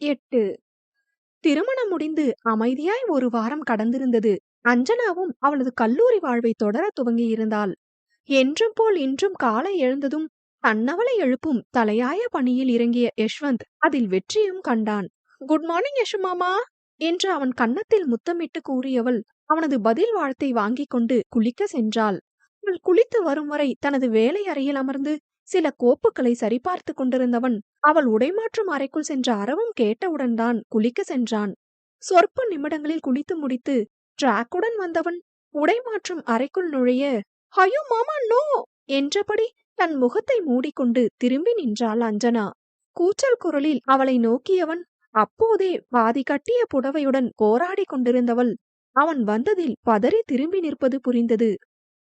எட்டு. திருமணம் முடிந்து அமைதியாய் ஒரு வாரம் கடந்திருந்தது. அஞ்சனாவும் அவளது கல்லூரி வாழ்வை தொடர துவங்கியிருந்தாள். என்றும் போல் இன்றும் காலை எழுந்ததும் தன்னவளை எழுப்பும் தலையாய பணியில் இறங்கிய யஷ்வந்த் அதில் வெற்றியும் கண்டான். குட் மார்னிங் யஷு மாமா என்று அவன் கன்னத்தில் முத்தமிட்டு கூறியவள் அவனது பதில் வாழ்த்தை வாங்கிக் கொண்டு குளிக்க சென்றாள். அவள் குளித்து வரும் வரை தனது வேலை அறையில் அமர்ந்து சில கோப்புகளை சரிபார்த்து கொண்டிருந்தவன் அவள் உடைமாற்றும் அறைக்குள் சென்ற அறவும் கேட்டவுடன் தான் குளிக்க சென்றான். சொற்ப நிமிடங்களில் குளித்து முடித்து டிராக்குடன் வந்தவன் உடைமாற்றும் அறைக்குள் நுழைய ஐயோ மாமா நோ! என்றபடி தன் முகத்தை மூடிக்கொண்டு திரும்பி நின்றாள் அஞ்சனா. கூச்சல் குரலில் அவளை நோக்கியவன் அப்போதே பாதி கட்டிய புடவையுடன் போராடி கொண்டிருந்தவள். அவன் வந்ததில் பதறி திரும்பி நிற்பது புரிந்தது.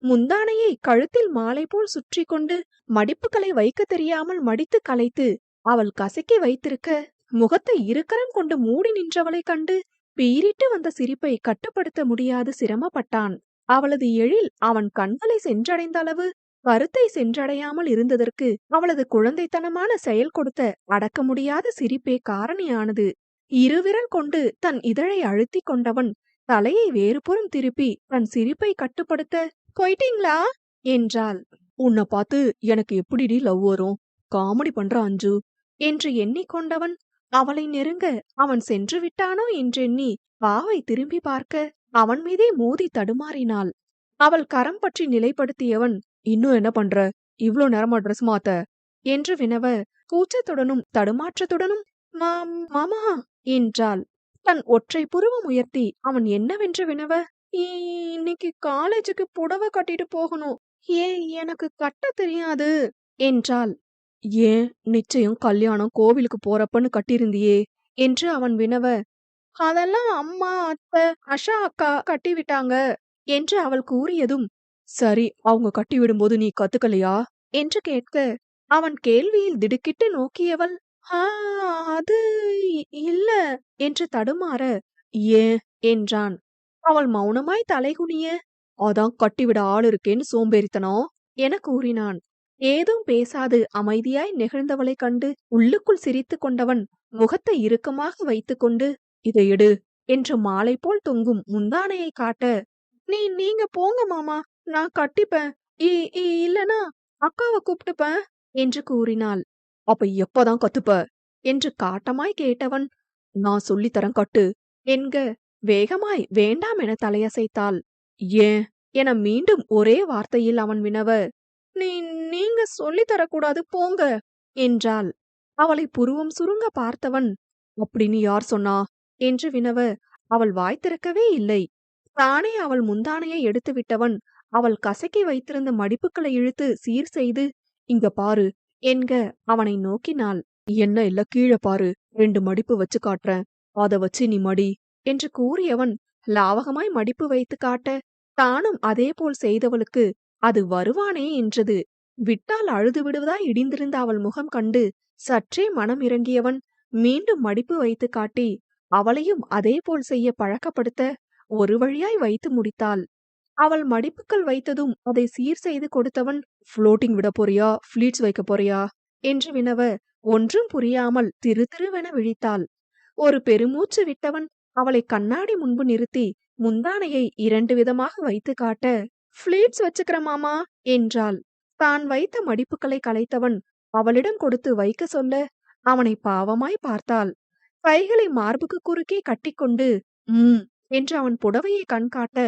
முந்தானையை கழுத்தில் மாலை போல் சுற்றி கொண்டு மடிப்புகளை வைக்க தெரியாமல் மடித்து கலைத்து அவள் கசக்கி வைத்திருக்க முகத்தை இருக்கரம் கொண்டு மூடி நின்றவளைக் கண்டு பீரிட்டு வந்த சிரிப்பை கட்டுப்படுத்த முடியாது சிரமப்பட்டான். அவளது எழில் அவன் கண்களை சென்றடைந்த அளவு கருத்தை சென்றடையாமல் இருந்ததற்கு அவளது குழந்தைத்தனமான செயல் கொடுத்த அடக்க முடியாத சிரிப்பே காரணியானது. இருவிரல் கொண்டு தன் இதழை அழுத்திக் கொண்டவன் தலையை வேறுபுறம் திருப்பி தன் சிரிப்பை கட்டுப்படுத்த போயிட்டீங்களா என்றாள். உன்னை பார்த்து எனக்கு எப்படிடி லவ் வரும்? காமெடி பண்ற அஞ்சு. என்று எண்ணிக்கொண்டவன் அவளை நெருங்க அவன் சென்று விட்டானோ? என்றெண்ணி பாவை திரும்பி பார்க்க அவன் மீதே மோதி தடுமாறினாள். அவள் கரம் பற்றி நிலைப்படுத்தியவன் இன்னும் என்ன பண்ற? இவ்ளோ நேரமா ட்ரெஸ் மாத்த? என்று வினவ கூச்சத்துடனும் தடுமாற்றத்துடனும் மாம் மாமா என்றாள். தன் ஒற்றை புருவம் உயர்த்தி அவன் என்னவென்று வினவ இன்னைக்கு காலேஜுக்கு புடவை கட்டிட்டு போகணும். ஏன் எனக்கு கட்ட தெரியாது? என்றாள். ஏன் நிச்சயம் கல்யாணம் கோவிலுக்கு போறப்பன்னு கட்டியிருந்தியே என்று அவன் வினவ. அதெல்லாம் அம்மா அத்தை அஷா அக்கா கட்டி விட்டாங்க என்று அவள் கூறியதும் சரி அவங்க கட்டி விடும்போது நீ கத்துக்கலையா? என்று கேட்க அவன் கேள்வியில் திடுக்கிட்டு நோக்கியவள் ஆ அது இல்ல என்று தடுமாற ஏன்? என்றான். அவள் மௌனமாய் தலைகுனிய அதான் கட்டிவிட ஆள் இருக்கேன்னு சோம்பேறித்தனம் என கூறினான். ஏதும் பேசாது அமைதியாய் நெகிழ்ந்தவளைக் கண்டு உள்ளுக்குள் சிரித்துக் கொண்டவன் முகத்தை இறுக்கமாக வைத்துக்கொண்டு இதை எடு என்று மாலை போல் தொங்கும் முந்தானையை காட்ட நீ நீங்க போங்க மாமா நான் கட்டிப்பேன். இல்லனா அக்காவை கூப்பிட்டுப்பேன் என்று கூறினாள். அப்ப எப்பதான் கத்துப்ப? என்று காட்டமாய் கேட்டவன் நான் சொல்லித்தரம் கட்டு என்க வேகமாய் வேண்டாம் என தலையசைத்தாள். ஏன்? என மீண்டும் ஒரே வார்த்தையில் அவன் வினவ நீ நீங்க சொல்லித்தரக்கூடாது போங்க என்றாள். அவளை புருவம் சுருங்க பார்த்தவன் அப்படின்னு யார் சொன்னா? என்று வினவ அவள் வாய் திறக்கவே இல்லை. தானே அவள் முந்தானையை எடுத்து விட்டவன் அவள் கசக்கி வைத்திருந்த மடிப்புகளை இழுத்து சீர் செய்து இங்க பாரு என்க அவனை நோக்கினாள். என்ன இல்ல கீழே பாரு. ரெண்டு மடிப்பு வச்சு காட்டுறேன். அத வச்சு நீ மடி. என்று கூறியவன் லாவகமாய் மடிப்பு வைத்து காட்ட தானும் அதேபோல் செய்தவளுக்கு அது வருவானே என்றது. விட்டால் அழுது விடுவதாய் இடிந்திருந்த அவள் முகம் கண்டு சற்றே மனம் இறங்கியவன் மீண்டும் மடிப்பு வைத்து காட்டி அவளையும் அதேபோல் செய்ய பழக்கப்படுத்த ஒரு வழியாய் வைத்து முடித்தாள். அவள் மடிப்புக்கள் வைத்ததும் அதை சீர் செய்து கொடுத்தவன் ஃப்ளோட்டிங் விட போறியா? ஃபிளீட்ஸ் வைக்க போறியா என்று வினவ ஒன்றும் புரியாமல் திரு திருவென விழித்தாள். ஒரு பெருமூச்சு விட்டவன் அவளை கண்ணாடி முன்பு நிறுத்தி முந்தானையை இரண்டு விதமாக வைத்து காட்ட ஃபிளீட்ஸ் வச்சுக்கிற மாமா என்றாள். தான் வைத்த மடிப்புகளை கலைத்தவன் அவளிடம் கொடுத்து வைக்க சொல்ல அவனை பாவமாய் பார்த்தாள். கைகளை மார்புக்கு குறுக்கே கட்டிக்கொண்டு உம் என்று அவன் புடவையை கண்காட்ட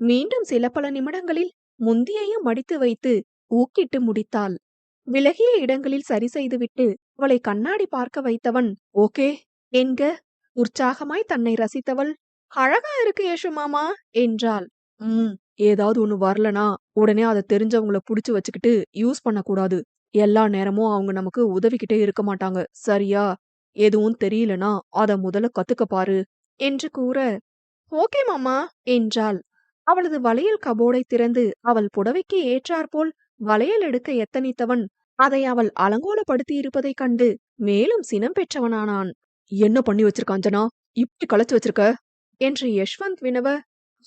மீண்டும் சில பல நிமிடங்களில் முந்தியையும் மடித்து வைத்து ஊக்கிட்டு முடித்தாள். விலகிய இடங்களில் சரி செய்துவிட்டு அவளை கண்ணாடி பார்க்க வைத்தவன் ஓகே என்க உற்சாகமாய் தன்னை ரசித்தவள். அழகா இருக்கு யேசு மாமா என்றாள். ம் ஏதாவது ஒண்ணு வரலனா உடனே அதை தெரிஞ்சவங்கள புடிச்சு வச்சுக்கிட்டு யூஸ் பண்ணக்கூடாது. எல்லா நேரமும் அவங்க நமக்கு உதவிக்கிட்டே இருக்க மாட்டாங்க. சரியா? எதுவும் தெரியலனா அத முதல்ல கத்துக்க பாரு என்று கூற. ஓகே மாமா என்றாள். அவளது வளையல் கபோர்டை திறந்து அவள் புடவைக்கு ஏற்றாற்போல் வளையல் எடுக்க எத்தனித்தவன். அதை அவள் அலங்கோலப்படுத்தி இருப்பதைக் கண்டு மேலும் சினம் பெற்றவனானான். என்ன பண்ணி வச்சிருக்க அஞ்சனா? இப்படி களைச்சு வச்சிருக்க? என்று யஷ்வந்த் வினவ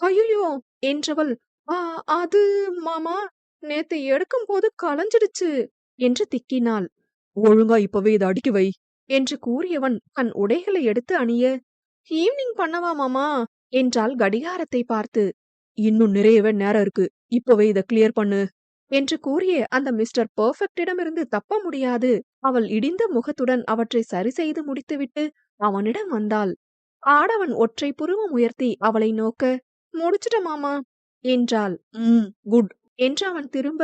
ஐயோ என்றவள் "ஆ, அது மாமா நேத்து எடுக்கும் போது களைஞ்சிடுச்சு என்று திக்கினாள். ஒழுங்கா இப்பவே இதை அடுக்கி வை என்று கூறியவன் தன் உடைகளை எடுத்து அணிய ஈவினிங் பண்ணவா மாமா? என்றாள் கடிகாரத்தை பார்த்து. இன்னும் நிறையவே நேரம் இருக்கு. இப்பவே இத கிளியர் பண்ணு என்று கூறிய அந்த மிஸ்டர் பர்ஃபெக்டிடமிருந்து தப்ப முடியாது. அவள் இடிந்த முகத்துடன் அவற்றை சரி செய்து முடித்துவிட்டு அவனிடம் வந்தாள். ஆடவன் ஒற்றை புருவம் உயர்த்தி அவளை நோக்க முடிச்சிட்ட மாமா என்றாள். ம் குட் என்று அவன் திரும்ப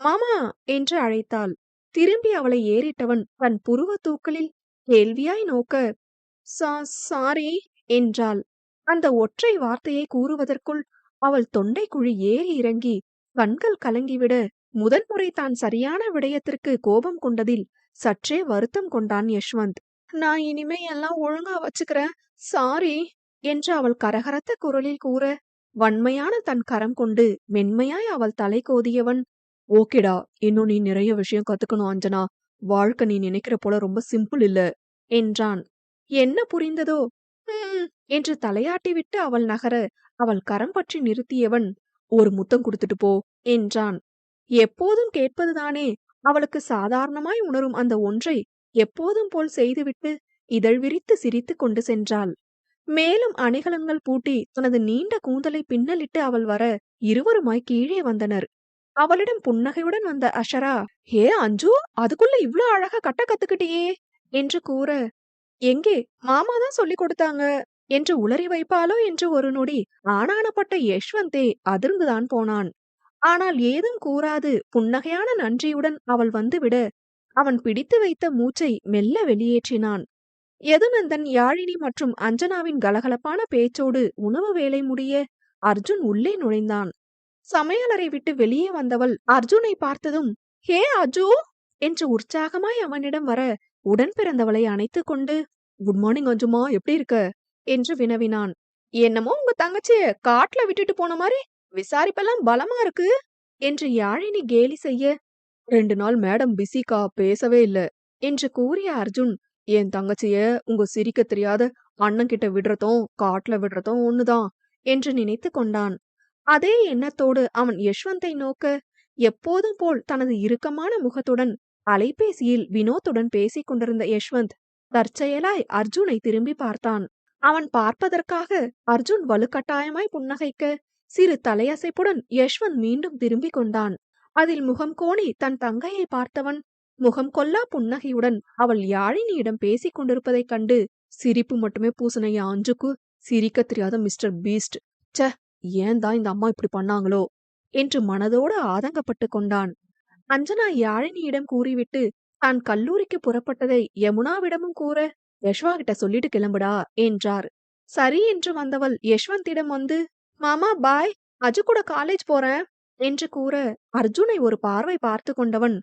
மாமா என்று அழைத்தாள். திரும்பி அவளை ஏறிட்டவன் தன் புருவ தூக்களில் கேள்வியாய் நோக்க "சா- சாரி என்றாள். அந்த ஒற்றை வார்த்தையை கூறுவதற்குள் அவள் தொண்டை குழி ஏறி இறங்கி கண்கள் கலங்கிவிட. முதன்முறை தான் சரியான விடயத்திற்கு கோபம் கொண்டதில் சற்றே வருத்தம் கொண்டான் யஷ்வந்த். நான் இனிமே எல்லாம் ஒழுங்கா வச்சுக்கிறேன். சாரி என்று அவள் கரகரத்த குரலில் கூற வன்மையான தன் கரம் கொண்டு மென்மையாய் அவள் தலை கோதியவன் ஓகேடா இன்னும் நீ நிறைய விஷயம் கத்துக்கணும் அஞ்சனா. வாழ்க்கை நீ நினைக்கிற போல ரொம்ப சிம்பிள் இல்ல என்றான். என்ன புரிந்ததோ? என்று தலையாட்டி விட்டு அவள் நகர அவள் கரம் பற்றி நிறுத்தியவன் ஒரு முத்தம் கொடுத்துட்டு போ என்றான். எப்போதும் கேட்பதுதானே அவளுக்கு சாதாரணமாய் உணரும் அந்த ஒன்றை எப்போதும் போல் செய்துவிட்டு இதழ் விரித்து சிரித்துக் கொண்டு சென்றாள். மேலும் அணிகலன்கள் பூட்டி தனது நீண்ட கூந்தலை பின்னலிட்டு அவள் வர இருவருமாய் கீழே வந்தனர். அவளிடம் புன்னகையுடன் வந்த அஷரா ஏ அஞ்சு அதுக்குள்ள இவ்ளோ அழகா கட்ட கத்துக்கிட்டியே! என்று கூற எங்கே மாமா தான் சொல்லி கொடுத்தாங்க. என்று உளறி வைப்பாளோ என்று ஒரு நொடி ஆனானப்பட்ட யஷ்வந்தே அதிர்ந்துதான் போனான். ஆனால் ஏதும் கூறாது புன்னகையான நன்றியுடன் அவள் வந்துவிட. அவன் பிடித்து வைத்த மூச்சை மெல்ல வெளியேற்றினான். யதுநந்தன் யாழினி மற்றும் அஞ்சனாவின் கலகலப்பான பேச்சோடு உணவு வேலை முடிய அர்ஜுன் உள்ளே நுழைந்தான். சமையலறை விட்டு வெளியே வந்தவள் அர்ஜுனை பார்த்ததும் ஹே அஜு! என்று உற்சாகமாய் அவனிடம் வர உடன் பிறந்தவளை அணைத்துக் கொண்டு குட் மார்னிங் அஞ்சுமா எப்படி இருக்க? என்று வினவினான். என்னமோ உங்க தங்கச்சிய காட்டுல விட்டுட்டு போன மாதிரி விசாரிப்பெல்லாம் பலமா இருக்கு என்று யாழினி கேலி செய்ய ரெண்டு நாள் மேடம் பிஸிக்கா பேசவே இல்ல என்று கூறிய அர்ஜுன் என் தங்கச்சிய உங்க சிரிக்க தெரியாத அண்ணன் கிட்ட விடுறதும் காட்டுல விடுறதும் ஒண்ணுதான் என்று நினைத்து கொண்டான். அதே எண்ணத்தோடு அவன் யஷ்வந்தை நோக்க எப்போதும் போல் தனது இறுக்கமான முகத்துடன் அலைபேசியில் வினோத்துடன் பேசிக் கொண்டிருந்த யஷ்வந்த் தற்செயலாய் அர்ஜுனை திரும்பி பார்த்தான். அவன் பார்ப்பதற்காக அர்ஜுன் வலுக்கட்டாயமாய் புன்னகைக்க சிறு தலையசைப்புடன் யஷ்வந்த் மீண்டும் திரும்பிக் கொண்டான். அதில் முகம் கோணி தன் தங்கையை பார்த்தவன் முகம் கொல்லா புன்னகையுடன் அவள் யாழினியிடம் பேசிக் கொண்டிருப்பதைக் கண்டு சிரிப்பு மட்டுமே பூசணைய அஞ்சுக்கு சிரிக்க தெரியாத மிஸ்டர் பீஸ்ட் ச ஏன் தான் இந்த அம்மா இப்படி பண்ணாங்களோ? என்று மனதோடு ஆதங்கப்பட்டு கொண்டான். அஞ்சனா யாழினியிடம் கூறிவிட்டு தான் கல்லூரிக்கு புறப்பட்டதை யமுனாவிடமும் கூற யஷ்வா கிட்ட சொல்லிட்டு கிளம்புடா என்றார். சரி என்று வந்தவள் யஷ்வந்திடம் வந்து மாமா பாய் அஜு கூட காலேஜ் போறேன் என்று கூற அர்ஜுனை ஒரு பார்வை பார்த்து கொண்டவன்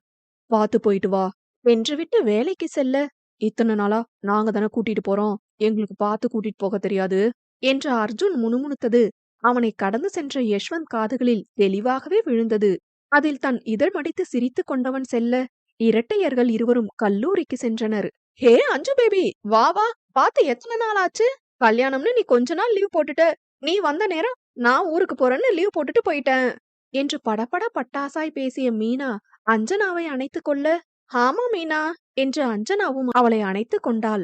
பார்த்து போயிட்டு வா என்று விட்டு வேலைக்கு செல்ல இத்தனை நாளா நாங்க தானே கூட்டிட்டு போறோம் எங்களுக்கு பார்த்து கூட்டிட்டு போக தெரியாது என்று அர்ஜுன் முணுமுணுத்தது. அவனை கடந்து சென்ற யஷ்வந்த் காதுகளில் தெளிவாகவே விழுந்தது. அதில் தன் இதழ் மடித்து சிரித்துக் கொண்டவன் செல்ல இரட்டையர்கள் இருவரும் கல்லூரிக்கு சென்றனர். ஹே அஞ்சு பேபி. வா வா. பார்த்து எத்தனை நாள் ஆச்சு கல்யாணம்னு நீ கொஞ்ச நாள் லீவ் போட்டுட்ட நீ வந்த நேரம் நான் ஊருக்கு போறேன்னு லீவ் போட்டுட்டு போயிட்டேன். என்று படபட பட்டாசாய் பேசிய மீனா அஞ்சனாவை அணைத்துக் கொள்ள ஆமா மீனா என்று அஞ்சனாவும் அவளை அணைத்துக் கொண்டாள்.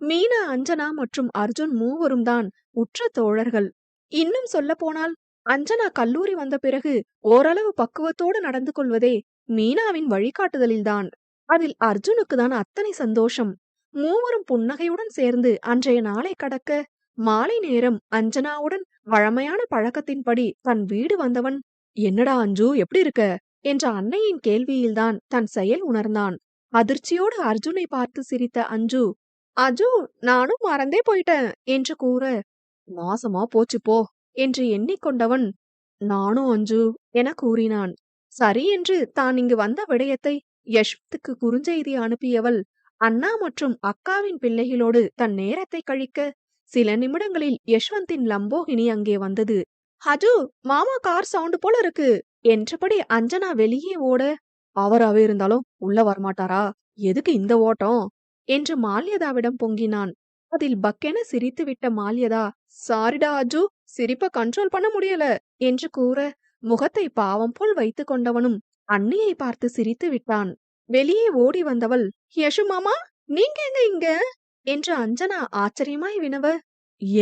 மீனா அஞ்சனா மற்றும் அர்ஜுன் மூவரும் தான் உற்ற தோழர்கள். இன்னும் சொல்ல போனால் அஞ்சனா கல்லூரி வந்த பிறகு ஓரளவு பக்குவத்தோடு நடந்து கொள்வதே மீனாவின் வழிகாட்டுதலில்தான் அதில் அர்ஜுனுக்கு தான் அத்தனை சந்தோஷம். மூவரும் புன்னகையுடன் சேர்ந்து அன்றைய நாளை கடக்க மாலை நேரம் அஞ்சனாவுடன் வழமையான பழக்கத்தின்படி தன் வீடு வந்தவன் என்னடா அஞ்சு எப்படி இருக்க? என்ற அன்னையின் கேள்வியில்தான் தன் செயல் உணர்ந்தான். அதிர்ச்சியோடு அர்ஜுனை பார்த்து சிரித்த அஞ்சு அஜு நானும் மறந்தே போயிட்டேன் என்று கூற நாசமா போச்சு போ என்று எண்ணிக்கொண்டவன் நானும் அஞ்சு என கூறினான். சரி என்று தான் இங்கு வந்த விடயத்தை யஷ்வத்துக்கு குறுஞ்செய்தி அனுப்பியவள் அண்ணா மற்றும் அக்காவின் பிள்ளைகளோடு தன் நேரத்தை கழிக்க சில நிமிடங்களில் யஷ்வந்தின் லம்போகினி அங்கே வந்தது. ஹஜு மாமா கார் சவுண்டு போல இருக்கு. என்றபடி அஞ்சனா வெளியே ஓட அவராவே இருந்தாலும் உள்ள வரமாட்டாரா? எதுக்கு இந்த ஓட்டம் என்று மால்யதாவிடம் பொங்கினான். அதில் பக்கென சிரித்துவிட்ட மால்யதா சாரிடா அஜு சிரிப்ப கண்ட்ரோல் பண்ண முடியல என்று கூற முகத்தை பாவம் போல் வைத்துக் கொண்டவனும் அண்ணியை பார்த்து சிரித்து விட்டான். வெளியே ஓடி வந்தவள் யசு மாமா நீங்க எங்க இங்க? என்று அஞ்சனா ஆச்சரியமாய் வினவ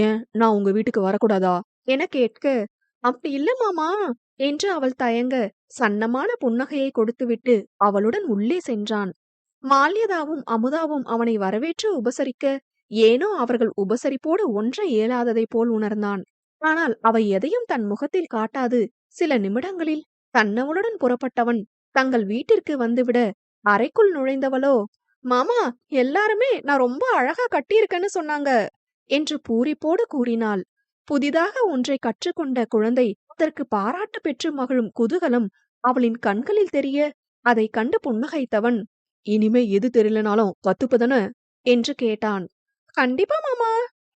ஏன் நான் உங்க வீட்டுக்கு வரக்கூடாதா? என கேட்க அப்படி இல்ல மாமா என்று அவள் தயங்க சன்னமான புன்னகையை கொடுத்துவிட்டு அவளுடன் உள்ளே சென்றான். மால்யதாவும் அமுதாவும் அவனை வரவேற்று உபசரிக்க ஏனோ அவர்கள் உபசரிப்போடு ஒன்ற இயலாததைப் போல் உணர்ந்தான். ஆனால் அவை எதையும் தன் முகத்தில் காட்டாது. சில நிமிடங்களில் தன்னவளுடன் புறப்பட்டவன் தங்கள் வீட்டிற்கு வந்துவிட. அறைக்குள் நுழைந்தவளோ மாமா எல்லாருமே நான் ரொம்ப அழகா கட்டியிருக்கேன்னு சொன்னாங்க என்று பூரிப்போடு கூறினாள். புதிதாக ஒன்றை கற்றுக்கொண்ட குழந்தை அதற்கு பாராட்டு பெற்று மகிழும் குதூகலம் அவளின் கண்களில் தெரிய அதை கண்டு புன்னகைத்தவன் இனிமே எது தெரியலனாலும் கத்துப்பதன என்று கேட்டான். கண்டிப்பா மாமா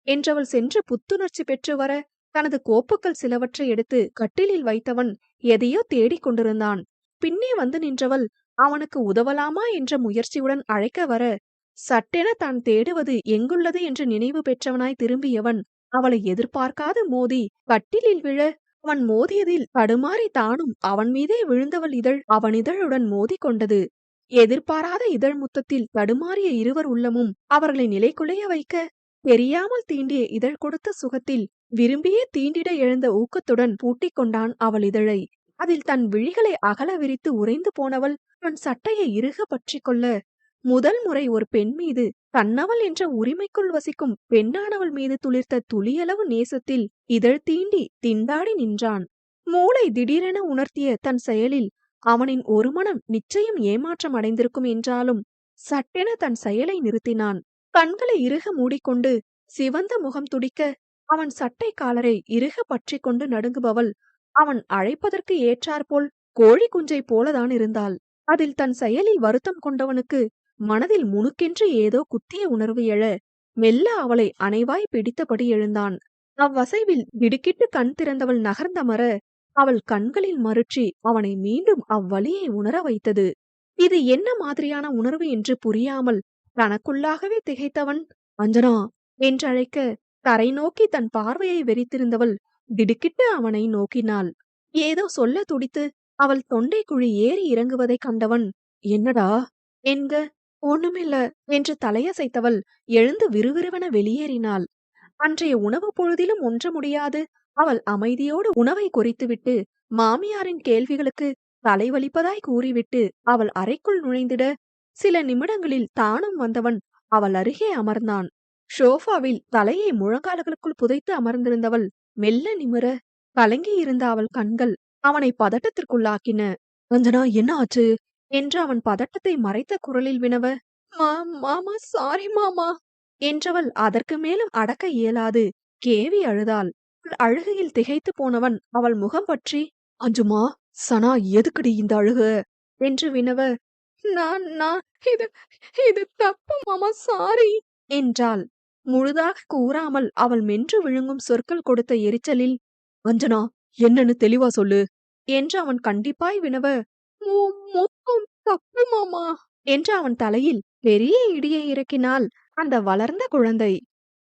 என்றவள் சென்று புத்துணர்ச்சி பெற்று வர தனது கோப்புக்கள் சிலவற்றை எடுத்து கட்டிலில் வைத்தவன் எதையோ தேடிக் கொண்டிருந்தான். பின்னே வந்து நின்றவள் அவனுக்கு உதவலாமா என்ற முயற்சியுடன் அழைக்க வர சட்டென தான் தேடுவது எங்குள்ளது என்று நினைவு பெற்றவனாய் திரும்பியவன் அவளை எதிர்பார்க்காது மோதி கட்டிலில் விழ அவன் மோதியதில் தடுமாறி தானும் அவன் மீதே விழுந்தவள் இதழ் அவன் இதழுடன் மோதிக் கொண்டது. எதிர்பாராத இதழ் முத்தத்தில் தடுமாறிய இருவர் உள்ளமும் அவர்களை நிலைக்குலைய வைக்க தெரியாமல் தீண்டிய இதழ் கொடுத்த சுகத்தில் விரும்பியே தீண்டிட எழுந்த ஊக்கத்துடன் பூட்டிக் கொண்டான் அவள் இதழை. அதில் தன் விழிகளை அகல விரித்து உறைந்து போனவள் தன் சட்டையை இறுக பற்றி கொள்ள முதல் முறை ஒரு பெண் மீது தன்னவள் என்ற உரிமைக்குள் வசிக்கும் பெண்ணானவள் மீது துளிர்த்த துளியளவு நேசத்தில் இதழ் தீண்டி திண்டாடி நின்றான். மூளை திடீரென உணர்த்திய தன் செயலில் அவனின் ஒரு மனம் நிச்சயம் ஏமாற்றம் அடைந்திருக்கும் என்றாலும் சட்டென தன் செயலை நிறுத்தினான். கண்களை இறுக மூடிக்கொண்டு சிவந்த முகம் துடிக்க அவன் சட்டை காலரை இறுக பற்றி கொண்டு நடுங்குபவள். அவன் அழைப்பதற்கு ஏற்றாற்போல் கோழி குஞ்சை போலதான் இருந்தாள். அதில் தன் செயலில் வருத்தம் கொண்டவனுக்கு மனதில் முணுக்கென்று ஏதோ குத்திய உணர்வு எழ மெல்ல அவளை அனைவாய் பிடித்தபடி எழுந்தான். அவ்வசைவில் திடுக்கிட்டு கண் திறந்தவள் நகர்ந்தமர அவள் கண்களில் மறுற்றி அவனை மீண்டும் அவ்வழியை உணர வைத்தது. இது என்ன மாதிரியான உணர்வு என்று புரியாமல் தனக்குள்ளாகவே திகைத்தவன் அஞ்சனா என்றழைக்க தரை நோக்கி தன் பார்வையை வெறித்திருந்தவள் திடுக்கிட்டு அவனை நோக்கினாள். ஏதோ சொல்ல துடித்து அவள் தொண்டை குழி ஏறி இறங்குவதைக் கண்டவன் என்னடா? என்க? ஒண்ணுமில்ல என்று தலையசைத்தவள் எழுந்து விறுவிறுவென வெளியேறினாள். அன்றைய உணவு பொழுதிலும் ஒன்ற முடியாது. அவள் அமைதியோடு உணவை குறித்துவிட்டு மாமியாரின் கேள்விகளுக்கு தலைவலிப்பதாய் கூறிவிட்டு அவள் அறைக்குள் நுழைந்திட சில நிமிடங்களில் தானும் வந்தவன் அவள் அருகே அமர்ந்தான். ஷோஃபாவில் தலையை முழங்கால்களுக்குள் புதைத்து அமர்ந்திருந்தவள் மெல்ல நிமிர கலங்கியிருந்த அவள் கண்கள் அவனை பதட்டத்திற்குள்ளாக்கின. அஞ்சனா என்ன ஆச்சு? என்று அவன் பதட்டத்தை மறைத்த குரலில் வினவ மா மாமா சாரி மாமா என்றவள் அதற்கு மேலும் அடக்க இயலாது கேவி அழுதாள். அழுகையில் திகைத்து போனவன் அவள் முகம் பற்றி அஞ்சுமா சனா எதுக்குடி இந்த அழுக? என்று வினவ நான் நான் இது இது தப்பு மாமா சாரி என்றாள். முழுதாக கூறாமல் அவள் மென்று விழுங்கும் சொற்கள் கொடுத்த எரிச்சலில் அஞ்சனா என்னன்னு தெளிவா சொல்லு என்று அவன் கண்டிப்பாய் வினவ மொத்தம் தப்பு மாமா என்று அவன் தலையில் பெரிய இடியை இறக்கினாள் அந்த வளர்ந்த குழந்தை.